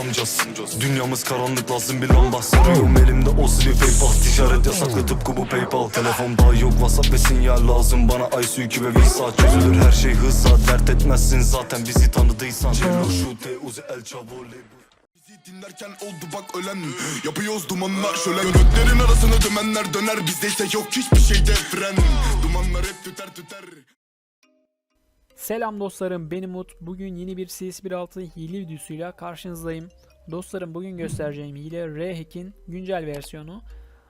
amcası Dünyamız karanlık lazım bir lamba. Sarıyorum elimde o sivri paypal. Ticaret yasaklı tıpkı bu paypal. Telefonda yok whatsapp ve sinyal lazım. Bana suyu ve visa Çözülür. Her şey hızla Dert etmezsin. Zaten bizi tanıdıysan. Cello şu te uzi el çavole Bizi dinlerken oldu bak ölen. Yapıyoruz dumanlar. Şölen Göklerin arasına dümenler döner. Bizde ise yok hiçbir şeyde fren Dumanlar hep tüter tüter Selam dostlarım ben Umut. Bugün yeni bir CS16 hile videosuyla karşınızdayım. Dostlarım bugün göstereceğim hile R-Hack'in güncel versiyonu.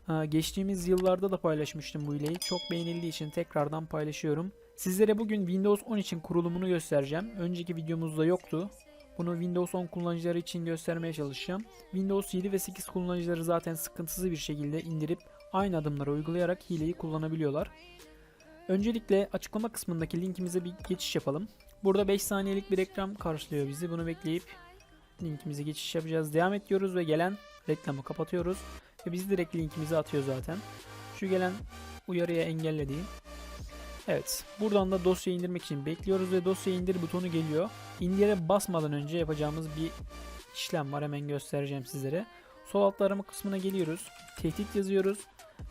Aa, Geçtiğimiz yıllarda da paylaşmıştım bu hileyi. Çok beğenildiği için tekrardan paylaşıyorum. Sizlere bugün Windows 10 için kurulumunu göstereceğim. Önceki videomuzda yoktu. Bunu Windows 10 kullanıcıları için göstermeye çalışacağım. Windows 7 ve 8 kullanıcıları zaten sıkıntısız bir şekilde indirip aynı adımları uygulayarak hileyi kullanabiliyorlar. Öncelikle açıklama kısmındaki linkimize bir geçiş yapalım. Burada 5 saniyelik bir reklam karşılıyor bizi. Bunu bekleyip linkimize geçiş yapacağız. Devam et diyoruz ve gelen reklamı kapatıyoruz. Ve bizi direkt linkimize atıyor zaten. Şu gelen uyarıya engelle diyeyim. Evet. Buradan da dosyayı indirmek için bekliyoruz ve dosyayı indir butonu geliyor. İndire basmadan önce yapacağımız bir işlem var. Hemen göstereceğim sizlere. Sol altta arama kısmına geliyoruz. Tehdit yazıyoruz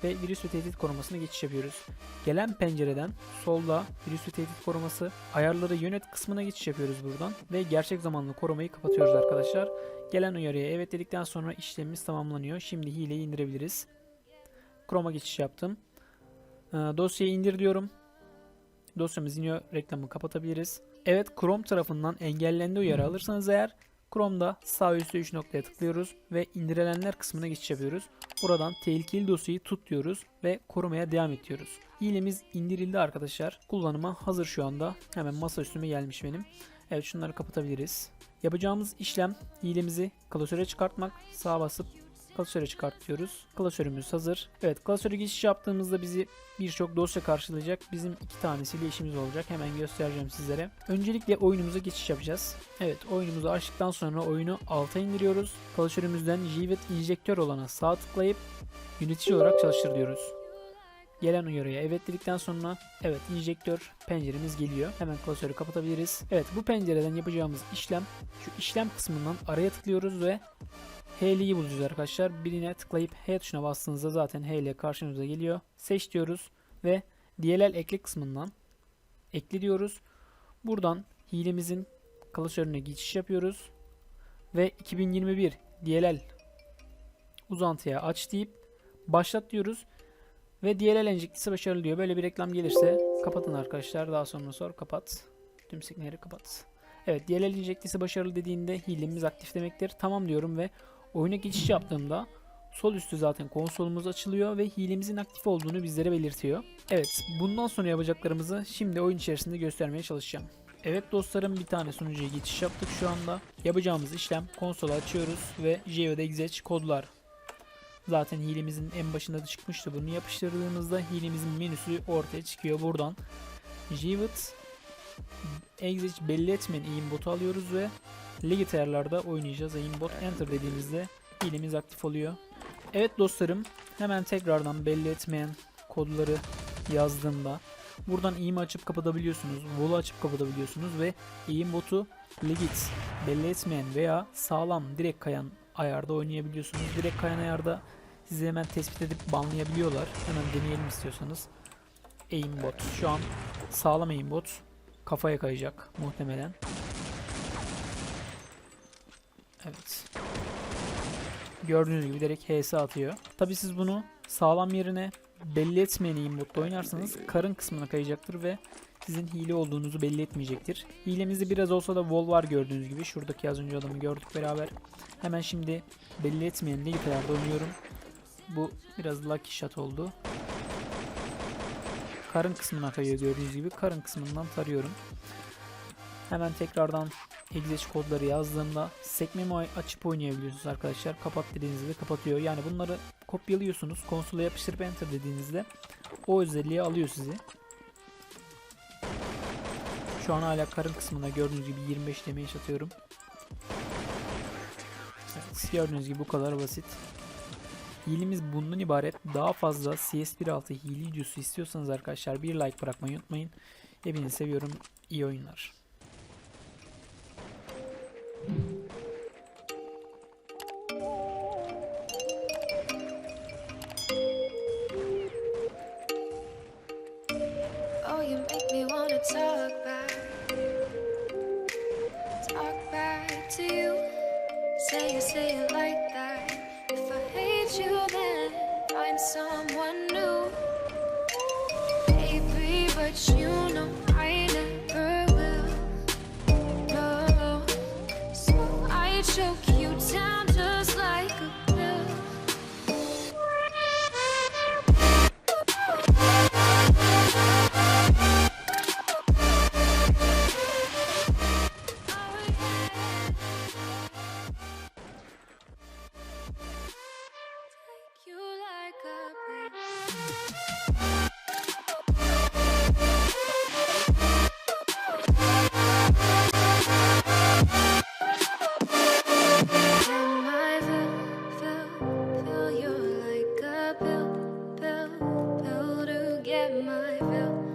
ve virüs ve tehdit korumasına geçiş yapıyoruz. Gelen pencereden solda virüs ve tehdit koruması ayarları yönet kısmına geçiş yapıyoruz buradan ve gerçek zamanlı korumayı kapatıyoruz arkadaşlar. Gelen uyarıya evet dedikten sonra işlemimiz tamamlanıyor. Şimdi hileyi indirebiliriz. Chrome'a geçiş yaptım. Ee, dosyayı indir diyorum. Dosyamız iniyor. Reklamı kapatabiliriz. Evet Chrome tarafından engellendi uyarı alırsanız eğer Chrome'da sağ üstte 3 noktaya tıklıyoruz ve indirilenler kısmına geçiş yapıyoruz. Buradan tehlikeli dosyayı tut diyoruz ve korumaya devam ediyoruz. Hilemiz indirildi arkadaşlar. Kullanıma hazır şu anda. Hemen masa üstüme gelmiş benim. Evet şunları kapatabiliriz. Yapacağımız işlem hilemizi klasöre çıkartmak. Sağa basıp klasöre çıkartıyoruz. Klasörümüz hazır. Evet klasöre geçiş yaptığımızda bizi birçok dosya karşılayacak. Bizim iki tanesiyle işimiz olacak. Hemen göstereceğim sizlere. Öncelikle oyunumuza geçiş yapacağız. Evet oyunumuzu açtıktan sonra oyunu alta indiriyoruz. Klasörümüzden JVET injektör olana sağ tıklayıp yönetici olarak çalıştır diyoruz. Gelen uyarıya evet dedikten sonra evet injektör penceremiz geliyor. Hemen klasörü kapatabiliriz. Evet bu pencereden yapacağımız işlem şu işlem kısmından araya tıklıyoruz ve H'liyi bulacağız arkadaşlar. Birine tıklayıp H tuşuna bastığınızda zaten H karşınıza geliyor. Seç diyoruz ve DLL ekle kısmından ekle diyoruz. Buradan hilemizin klasörüne geçiş yapıyoruz. Ve 2021 DLL uzantıya aç deyip başlat diyoruz. Ve DLL enjektisi başarılı diyor. Böyle bir reklam gelirse kapatın arkadaşlar. Daha sonra sor kapat. Tüm signalleri kapat. Evet DLL enjektisi başarılı dediğinde hilemiz aktif demektir. Tamam diyorum ve oyuna geçiş yaptığımda sol üstü zaten konsolumuz açılıyor ve hilemizin aktif olduğunu bizlere belirtiyor. Evet bundan sonra yapacaklarımızı şimdi oyun içerisinde göstermeye çalışacağım. Evet dostlarım bir tane sunucuya geçiş yaptık şu anda. Yapacağımız işlem konsolu açıyoruz ve geodex kodlar Zaten hilemizin en başında da çıkmıştı. Bunu yapıştırdığımızda hilemizin menüsü ortaya çıkıyor. Buradan Jivit Exit belli etmeyen aimbotu alıyoruz ve Legit ayarlarda oynayacağız. Aimbot enter dediğimizde hilemiz aktif oluyor. Evet dostlarım hemen tekrardan belli etmeyen kodları yazdığımda buradan aim açıp kapatabiliyorsunuz. Vol'u açıp kapatabiliyorsunuz ve aimbotu legit belli etmeyen veya sağlam direkt kayan ayarda oynayabiliyorsunuz. Direkt kayan ayarda sizi hemen tespit edip banlayabiliyorlar. Hemen deneyelim istiyorsanız. Aimbot. Şu an sağlam aimbot. Kafaya kayacak muhtemelen. Evet. Gördüğünüz gibi direkt HS atıyor. Tabi siz bunu sağlam yerine belli etmeyen aimbotla oynarsanız karın kısmına kayacaktır ve sizin hile olduğunuzu belli etmeyecektir. Hilemizde biraz olsa da wall var gördüğünüz gibi. Şuradaki az önce adamı gördük beraber. Hemen şimdi belli etmeyen ligitelerde oynuyorum. Bu biraz lucky shot oldu. Karın kısmına kayıyor gördüğünüz gibi. Karın kısmından tarıyorum. Hemen tekrardan exec kodları yazdığımda sekmemi açıp oynayabiliyorsunuz arkadaşlar. Kapat dediğinizde kapatıyor. Yani bunları kopyalıyorsunuz. Konsola yapıştırıp enter dediğinizde o özelliği alıyor sizi. Şu an hala karın kısmına gördüğünüz gibi 25 damage atıyorum. Evet, gördüğünüz gibi bu kadar basit. Hilemiz bundan ibaret. Daha fazla CS1.6 hile videosu istiyorsanız arkadaşlar bir like bırakmayı unutmayın. Hepinizi seviyorum. İyi oyunlar.